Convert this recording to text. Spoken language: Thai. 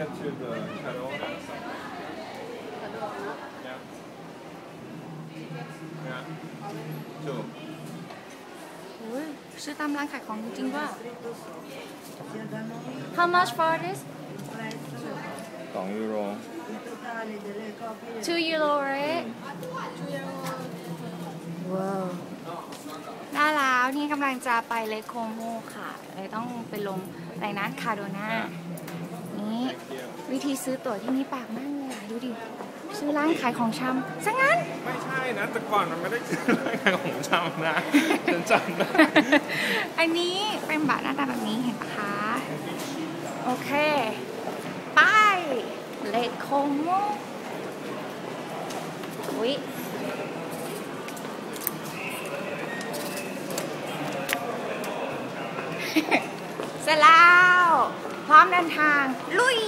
get to the Cadona side. Yeah. Yeah. Two. โอ้ยซื้อตามร้านขายของจริงๆว่า How much for this สองยูโร2 euro right ว้าวได้แล้วนี่กำลังจะไปเลโคโมค่ะเลยต้องไปลงในนัดคาโดนานี่วิ ธีซื้อตั๋วที่นี่ปากมากเลยอะดูดิ ซื้อร้านขายของชำซะงั้น ไม่ใช่นะ แต่ก่อนมันไม่ได้คือรายการของจำนะฉันจำได้อันนี้เป็นบัตรหน้าตาแบบนี้เห็นปะคะ โอเค ไปเลโคโมอุ้ยเสร็จแล้ว พร้อมเดินทาง ลุย